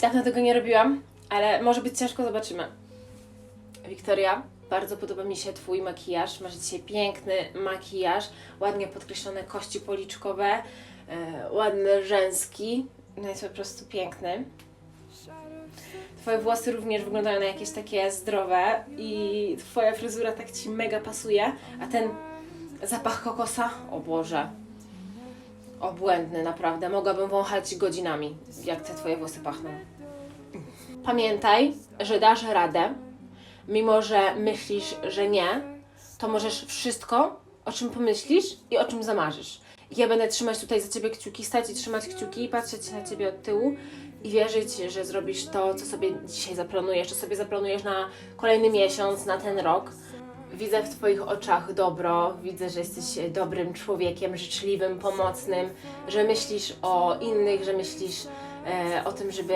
Dawno tego nie robiłam, ale może być ciężko, zobaczymy. Wiktoria, bardzo podoba mi się Twój makijaż. Masz dzisiaj piękny makijaż, ładnie podkreślone kości policzkowe, e, ładne rzęski. No jest po prostu piękny. Twoje włosy również wyglądają na jakieś takie zdrowe i Twoja fryzura tak Ci mega pasuje, a ten zapach kokosa, o Boże, obłędny naprawdę. Mogłabym wąchać godzinami, jak te Twoje włosy pachną. Pamiętaj, że dasz radę, mimo że myślisz, że nie, to możesz wszystko, o czym pomyślisz i o czym zamarzysz. Ja będę trzymać tutaj za ciebie kciuki, stać i trzymać kciuki, patrzeć na ciebie od tyłu i wierzyć, że zrobisz to, co sobie dzisiaj zaplanujesz, co sobie zaplanujesz na kolejny miesiąc, na ten rok. Widzę w Twoich oczach dobro, widzę, że jesteś dobrym człowiekiem, życzliwym, pomocnym, że myślisz o innych, że myślisz e, o tym, żeby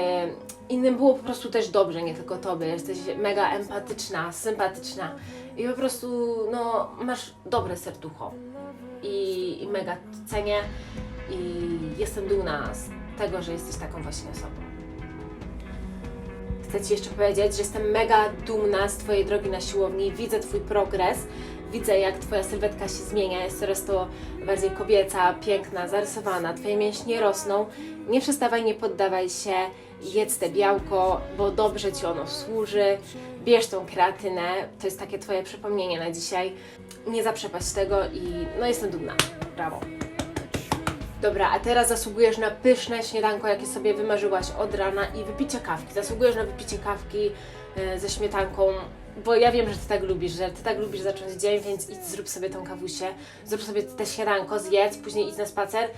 innym było po prostu też dobrze, nie tylko Tobie. Jesteś mega empatyczna, sympatyczna i po prostu no, masz dobre serducho. I, I mega cenię i jestem dumna z tego, że jesteś taką właśnie osobą. Chcę Ci jeszcze powiedzieć, że jestem mega dumna z Twojej drogi na siłowni. Widzę Twój progres, widzę jak Twoja sylwetka się zmienia, jest coraz to bardziej kobieca, piękna, zarysowana. Twoje mięśnie rosną. Nie przestawaj, nie poddawaj się, jedz te białko, bo dobrze Ci ono służy. Bierz tą kreatynę, to jest takie Twoje przypomnienie na dzisiaj. Nie zaprzepaść tego i no jestem dumna. Brawo. Dobra, a teraz zasługujesz na pyszne śniadanko, jakie sobie wymarzyłaś od rana i wypicie kawki. Zasługujesz na wypicie kawki e, ze śmietanką, bo ja wiem, że Ty tak lubisz, że Ty tak lubisz zacząć dzień, więc idź zrób sobie tą kawusię, zrób sobie te śniadanko, zjedz, później idź na spacer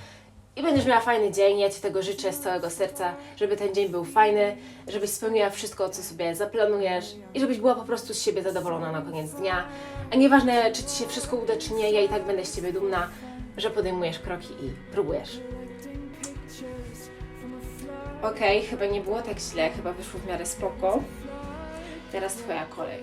i będziesz miała fajny dzień. Ja Ci tego życzę z całego serca, żeby ten dzień był fajny, żebyś spełniła wszystko, co sobie zaplanujesz i żebyś była po prostu z siebie zadowolona na koniec dnia. A nieważne, czy Ci się wszystko uda, czy nie, ja i tak będę z Ciebie dumna, że podejmujesz kroki i próbujesz. Okej, chyba nie było tak źle, chyba wyszło w miarę spoko. Teraz Twoja kolej.